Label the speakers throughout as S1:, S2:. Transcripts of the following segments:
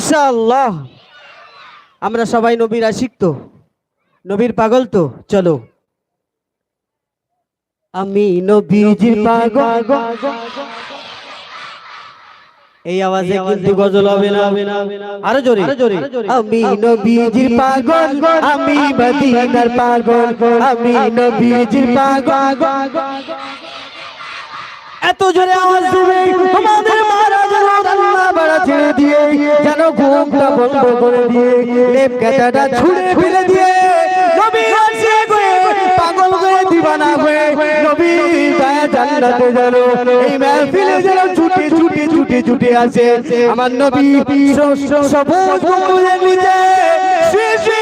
S1: ইনশাআল্লাহ। আমরা সবাই নবীর আশিক তো নবীর পাগল তো চলো। আমি নবীজির পাগল। এই আওয়াজে কিন্তু গজল হবে না। আরও জোরে। আমি নবীজির পাগল। আমি মদিনার পাগল। আমি নবীজির পাগল। এত জোরে আওয়াজ দিবে। মহারাজ বাড়া ছেড়ে দিয়ে যেন ঘুমটা বন্ধ করে দিয়ে লেপ কেটাটা ছুঁড়ে ফেলে দিয়ে নবী আসে গো পাগল হয়ে দিবানা হয়ে নবী গায়ে জান্নাতে যেন এই মেহফিলে যেন ছুটে ছুটে ছুটে ছুটে আসে। আমার নবী সবুজ নিচে শুয়ে শুয়ে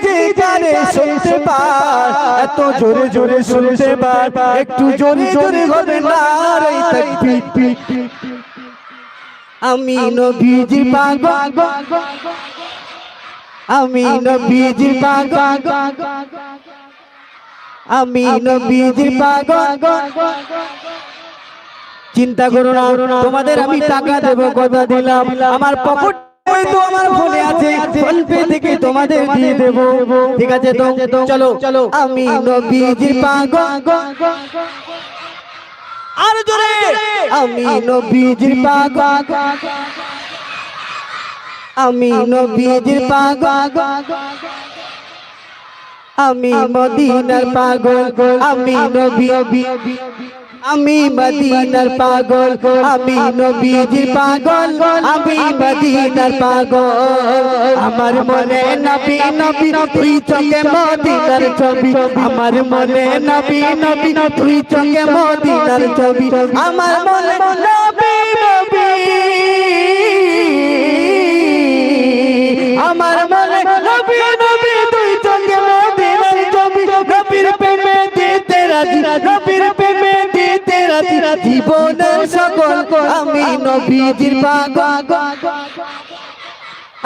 S1: নিজে কানে শুনতে পার এত জোরে জোরে শুনতে পার একটু জোরে জোরে না রে তাকবীর আমি নবীজি পাগল। আমি নবীজি আমি নবীজি চিন্তা করো না, তোমাদের আমি টাকা দেবো, কথা দিলাম। আমার পকেট তো আমার ফোনে আছে। ফোন পে থেকে তোমাদের দিয়ে দেবো। ঠিক আছে তো? চলো। চলো। আমি নবীজি পাগল। আর জোরে! আমি নবীজির পাগল। আমি নবীজির পাগল। আমি মদিনার পাগল। আমি নবী আমি মদিনার পাগল আমি নবীজির পাগল আমি মদিনার পাগল। আমার মনে নবী নবী তুই চোখে মদিনার ছবি। আমার মনে নবী নবী তুই চোখে মদিনার ছবি। আমার মনে নবী। নবী। আমার জীবনের সকল আমি নবীজির পাগল।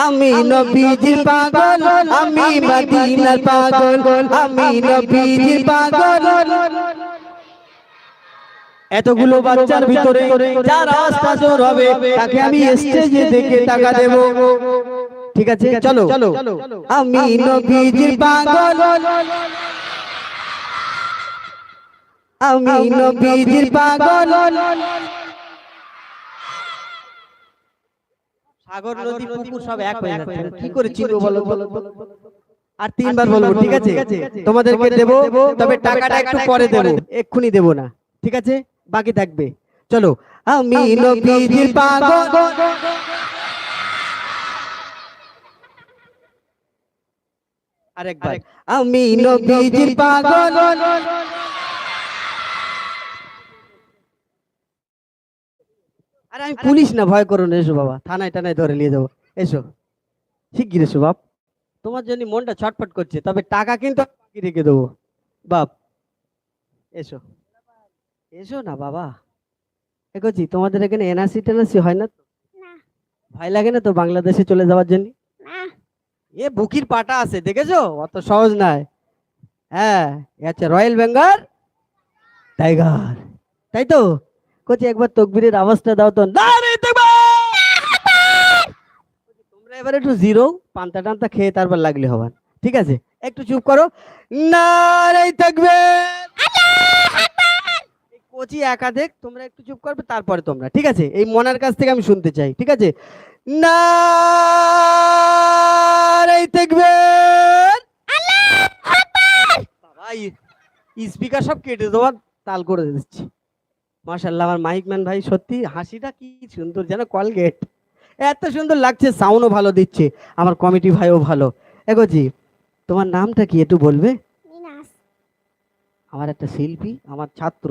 S1: আমি নবীজির পাগল। আমি মদিনার পাগল। আমি নবীজির পাগল। এতগুলো বাচ্চার ভিতরে যার আওয়াজ পাচর হবে তাকে আমি স্টেজে দেখে টাকা দেব। ঠিক আছে চলো। চলো। আমি নবীজির পাগল। আমি নবীজির পাগল। সাগর নদী পুকুর সব এক হয়ে যাচ্ছে। কি করে চিনবো বলো বলো বলো। আর তিনবার বলব ঠিক আছে? তোমাদেরকে দেবো তবে টাকাটা একটু পরে দেবো। এক্ষুনি দেবো না ঠিক আছে? বাকি থাকবে। চলো আমি নবীজির পাগল। আরেকবার। আমি নবীজির পাগল। আরে আমি পুলিশ না ভয় করো না এসো বাবা। থানায় টানায় ধরে নিয়ে যাব। এসো। শিগগির এসো বাপ। তোমার জন্য মনটা ছটফট করছে তবে টাকা কিন্তু বাকি রেখে দেবো। বাপ এসো। এসো না বাবা। এগোছি তোমাদের এখানে এনআরসি টেনআরসি হয় না তো? ভয় লাগে না তো বাংলাদেশে চলে যাওয়ার জন্য? এ বুকির পাটা আছে দেখেছ? অত সহজ নয় হ্যাঁ এ হচ্ছে রয়্যাল বেঙ্গল টাইগার। তাই তো? কোচি, একবার তকবিরের আওয়াজটা দাও তো! তোমরা এবার একটু জিরো, পান্তা টান্তা খেয়ে তারপর লাগলে হবার ঠিক আছে? একটু চুপ করো। তাকবীর! এই কোচি একাধিক, তোমরা একটু চুপ করবে, তারপরে তোমরা। ঠিক আছে? এই মনার কাছ থেকে আমি শুনতে চাই। ঠিক আছে? নারে তাকবীর! বাবা স্পিকার সব কেটে দেওয়ার তাল করে দিচ্ছি। মাশাল্লাহ আমার মাইক ম্যান ভাই সত্যি হাসিটা কি সুন্দর যেন কলগেট এত সুন্দর লাগছে সাউন্ডও ভালো দিচ্ছে আমার কমিটি ভাইও ভালো। এগোজি তোমার নামটা কি একটু বলবে?
S2: মিনাস
S1: আমার একটা শিল্পী আমার ছাত্র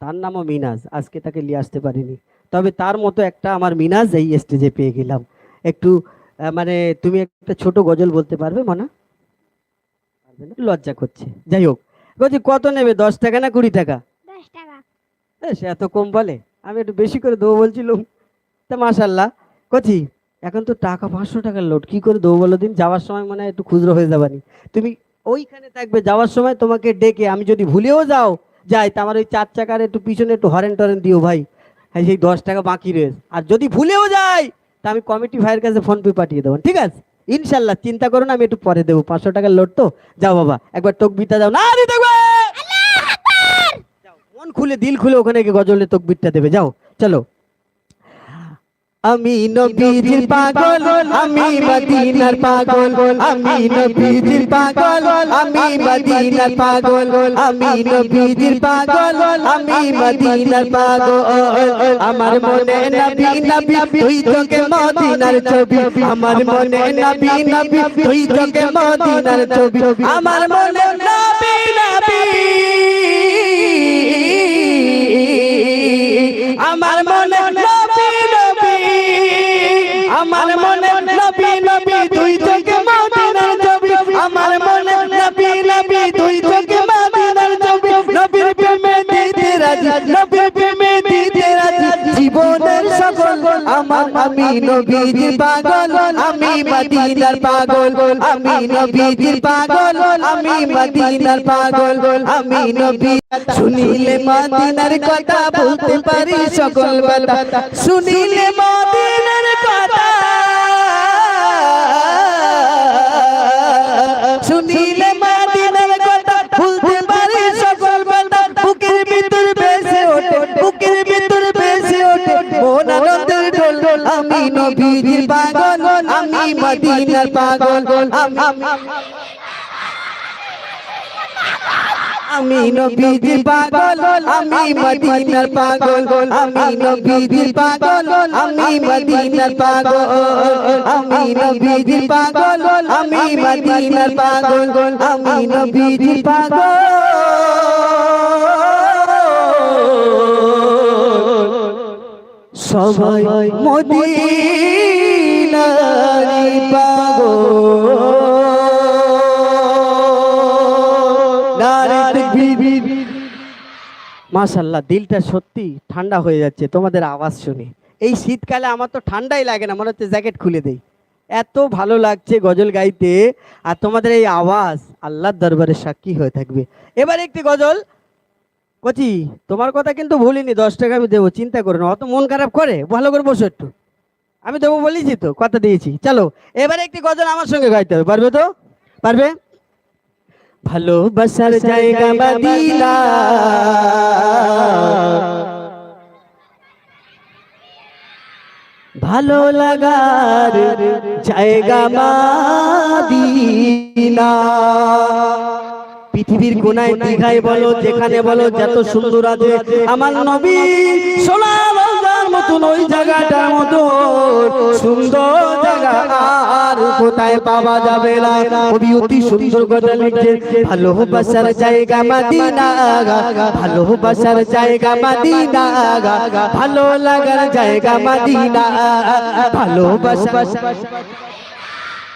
S1: তার নামও মিনাজ আজকে তাকে নিয়ে আসতে পারিনি। তবে তার মতো একটা আমার মিনাজ এই স্টেজে পেয়ে গেলাম। একটু মানে তুমি একটা ছোট গজল বলতে পারবে মনা? লজ্জা করছে। যাই হোক। বলছি কত নেবে? দশ টাকা না কুড়ি টাকা? সে এত কম বলে, আমি একটু বেশি করে দেবো বলছিলাম। তা মাশাল্লাহ, কচি, এখন তো টাকা পাঁচশো টাকার লোড কি করে দেবো বলো দিন? যাওয়ার সময় মনে হয় একটু খুচরো হয়ে যাবানি তুমি ওইখানে থাকবে, যাওয়ার সময় তোমাকে ডেকে আমি যদি ভুলেও যাও, যাই, তা আমার ওই চার চাকার একটু পিছনে একটু হরেন টরেন দিও ভাই। হ্যাঁ সেই দশ টাকা বাকি রয়েছে। আর যদি ভুলেও যাই, তা আমি কমিটি ভাইয়ের কাছে ফোনপে পাঠিয়ে দেবো, ঠিক আছে? ইনশাল্লাহ, চিন্তা করো না, আমি একটু পরে দেবো। পাঁচশো টাকার লোড তো, যাও বাবা, একবার তকবিরটা যাও না, দিতে মন খুলে দিল খুলে ওখানে গিয়ে গজলে তকবিরটা দেবে। যাও চলো। আমি নবীজির পাগল আমি মদিনার পাগল আমি নবীজির পাগল আমি মদিনার পাগল আমি নবীজির পাগল আমি মদিনার পাগল। আমার মনে নবী নবী তুই তোকে মদিনার ছবি। আমার মনে নবী নবী তুই তোকে মদিনার ছবি। আমার মনে আমার মনে নবী নবী আমার মনে নবী নবী আমার আমি নবীজি পাগল আমি মদিনার পাগল আমি নবীজি পাগল আমি মদিনার পাগল আমি নবী শুনিলে মদিনার কথা বলতে পারি সকল কথা। শুনিলে মদিনার আমি নবীজির পাগল আমি মদিনার পাগল আমি আমি নবীজির পাগল আমি মদিনার পাগল আমি নবীজির পাগল আমি মদিনার পাগল আমি নবীজির পাগল আমি মদিনার পাগল আমি নবীজির পাগল সবাই মদিনারি পাগল। মাশাল্লাহ, দিলটা সত্যি ঠান্ডা হয়ে যাচ্ছে, তোমাদের আওয়াজ শুনে। এই শীতকালে আমার তো ঠান্ডাই লাগে না, মনে হচ্ছে জ্যাকেট খুলে দেই। এত ভালো লাগছে গজল গাইতে, আর তোমাদের এই আওয়াজ আল্লাহর দরবারে সাক্ষী হয়ে থাকবে। এবার একটি গজল কচি তোমার কথা কিন্তু ভুলিনি দশ টাকা আমি দেবো চিন্তা করো না অত মন খারাপ করে ভালো করে বসো একটু। আমি দেবো বলেছি তো কথা দিয়েছি। চলো এবারে একটি গজল আমার সঙ্গে গাইতে হবে পারবে তো? পারবে? ভালোবাসার জায়গা মদিনা ভালো লাগার জায়গা মাদিনা পৃথিবীর কোনায় দীঘায় বলো, যেখানে বলো, যত সুন্দর আছে। আমার নবী সোনা রোজার মতন ওই জায়গাটার মতো সুন্দর জায়গা, আর কোথায় পাওয়া যাবে না? কবি অতি সুন্দর কথা লিখছে ভালোবাসার জায়গা মাদিনা ভালোবাসার জায়গা মাদিনা ভালো লাগার জায়গা মাদিনা ভালোবাসা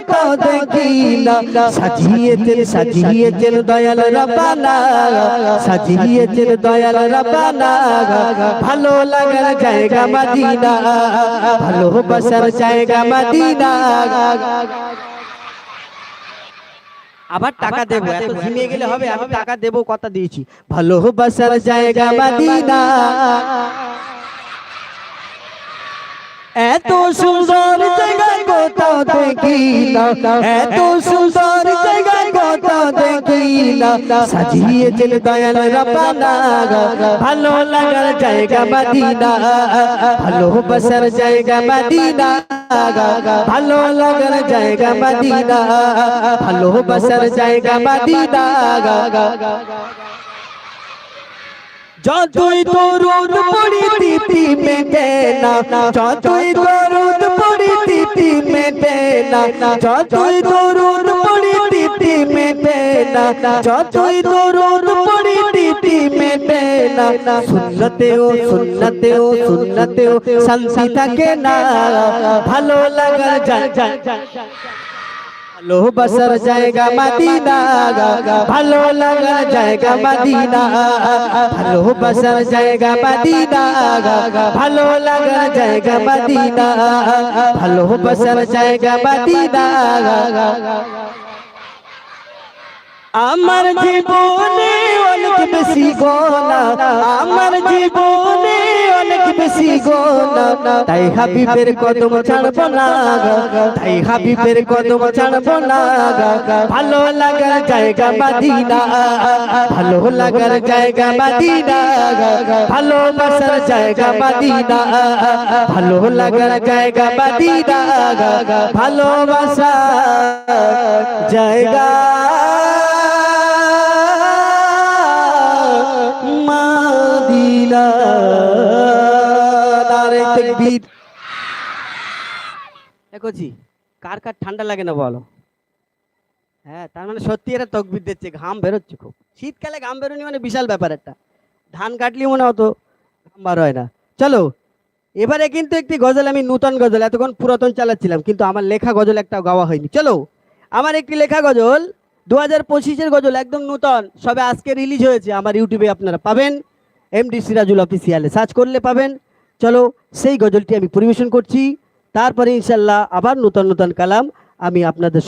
S1: জায়গা কোথাও দেখি না সাজিয়েছেন সাজিয়েছেন দয়াল দয়াল ভালো লাগার জায়গা মদিনা। জায়গা মদিনা। আবার টাকা দেবো, এত ঝিমিয়ে গেলে হবে, আমি টাকা দেবো, কথা দিয়েছি। ভালোবাসার জায়গা মদিনা। এত সুন্দর জায়গা কোথাও দেখি না এত সুন্দর জায়গা কোথাও দেখি না সাজিয়েছেন দয়াল রবানা ভালো লাগার জায়গা মদিনা ভালোবাসার জায়গা মদিনা ভালো লাগার জায়গা মদিনা ভালোবাসার জায়গা মদিনা যতই দরুদ পড়ি তিতি মেটে না যতই দরুদ পড়ি তিতি মেটে না। যতই দরুদ পড়ি তিতি মেটে না। যতই দরুদ পড়ি তিতি মেটে না। ও সুন্নতেও ও শান্তি থাকে না। ভালো লাগার যায় ভালোবাসার জায়গা মাদিনা ভালো লাগার জায়গা মাদিনা ভালোবাসার জায়গা মাদিনা ভালো লাগার জায়গা মাদিনা ভালোবাসার জায়গা মাদিনা আমার জীবনে অনেক বেশি গোনা আমার জীবনে অনেক বেশি গোনা তাই হাবিবের কদম ছাড়বো না তাই হাবিবের কদম ছাড়বো না ভালো লাগার জায়গা মাদিনা ভালো লাগার জায়গা মাদিনা ভালোবাসার জায়গা মাদিনা ভালো লাগার জায়গা মাদিনা ভালোবাসা জায়গা তাকবীর দেখোছি কার কার ঠান্ডা লাগে না বলো? হ্যাঁ তার মানে সত্যি এরা তকবির দিচ্ছে, ঘাম বেরোচ্ছে খুব। শীতকালে ঘাম বেরোনি মানে বিশাল ব্যাপার একটা। ধান কাটলি মনে হতো ঘাম বার হয় না। চলো, এবারে কিন্তু একটি গজল, আমি নূতন গজল, এতক্ষণ পুরাতন চালাচ্ছিলাম, কিন্তু আমার লেখা গজল একটা গাওয়া হয়নি। চলো, আমার একটি লেখা গজল দু হাজার পঁচিশের গজল, একদম নূতন, সবে আজকে রিলিজ হয়েছে, আমার ইউটিউবে আপনারা পাবেন। এমডি সিরাজুল অফিসিয়ালে সার্চ করলে পাবেন। চলো সেই গজলটি আমি পরিবেশন করছি। তারপরে ইনশাল্লাহ আবার নতুন নতুন কালাম আমি আপনাদের